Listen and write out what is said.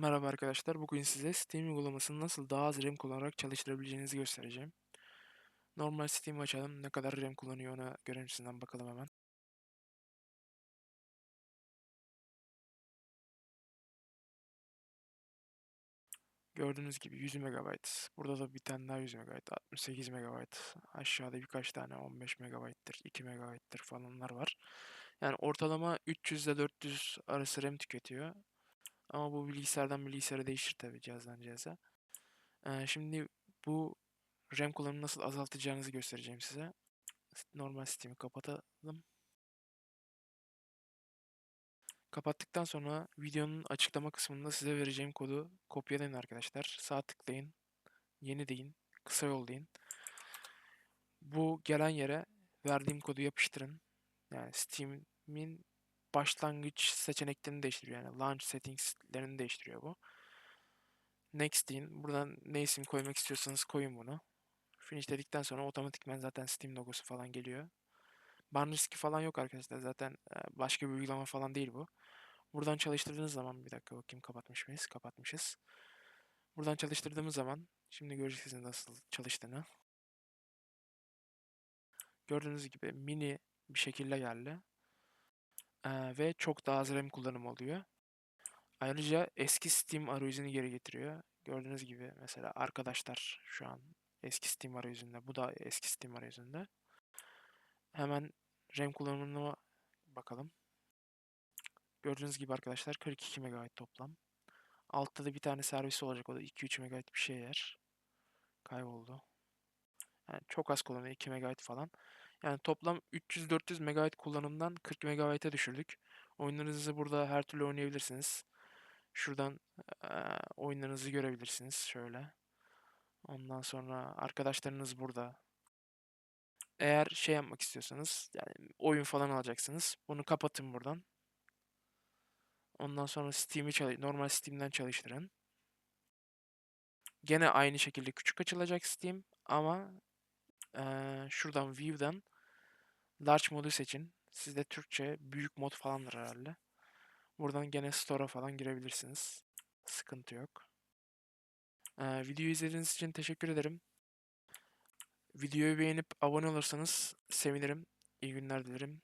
Merhaba arkadaşlar. Bugün size Steam uygulamasını nasıl daha az RAM kullanarak çalıştırabileceğinizi göstereceğim. Normal Steam açalım. Ne kadar RAM kullanıyor ona görüntüsünden bakalım hemen. Gördüğünüz gibi 100 MB. Burada da bir tane daha 100 MB. 68 MB. Aşağıda birkaç tane 15 MB'tir, 2 MB'tir falanlar var. Yani ortalama 300 ile 400 arası RAM tüketiyor. Ama bu bilgisayardan bilgisayara değişir tabii cihazdan cihaza. Ee, şimdi bu RAM kullanımını nasıl azaltacağınızı göstereceğim size. Normal Steam'i kapatalım. Kapattıktan sonra videonun açıklama kısmında size vereceğim kodu kopyalayın arkadaşlar. Sağ tıklayın. Yeni deyin. Kısa yol deyin. Bu gelen yere verdiğim kodu yapıştırın. Yani Steam'in başlangıç seçeneklerini değiştiriyor. Yani launch settings'lerini değiştiriyor bu. Next deyin. Buradan ne isim koymak istiyorsanız koyun bunu. Finish dedikten sonra otomatikman zaten Steam logosu falan geliyor. Ban riski falan yok arkadaşlar. Zaten başka bir uygulama falan değil bu. Buradan çalıştırdığınız zaman bir dakika bakayım kapatmış mıyız? Kapatmışız. Buradan çalıştırdığımız zaman şimdi göreceksiniz nasıl çalıştığını. Gördüğünüz gibi mini bir şekilde geldi. Ve çok daha az RAM kullanımı oluyor. Ayrıca eski Steam arayüzünü geri getiriyor. Gördüğünüz gibi mesela arkadaşlar şu an eski Steam arayüzünde. Bu da eski Steam arayüzünde. Hemen RAM kullanımına bakalım. Gördüğünüz gibi arkadaşlar 42 MB toplam. Altta da bir tane servisi olacak. O da 2-3 MB bir şey yer. Kayboldu. Yani çok az kullanıyor. 2 MB falan. Yani toplam 300-400 MB kullanımdan 40 MB'e düşürdük. Oyunlarınızı burada her türlü oynayabilirsiniz. Şuradan e, oyunlarınızı görebilirsiniz. Şöyle. Ondan sonra arkadaşlarınız burada. Eğer şey yapmak istiyorsanız yani oyun falan alacaksınız. Bunu kapatın buradan. Ondan sonra Steam'i normal Steam'den çalıştırın. Gene aynı şekilde küçük açılacak Steam ama şuradan View'dan Large modu seçin. Sizde Türkçe büyük mod falandır herhalde. Buradan gene Store'a falan girebilirsiniz. Sıkıntı yok. E, videoyu izlediğiniz için teşekkür ederim. Videoyu beğenip abone olursanız sevinirim. İyi günler dilerim.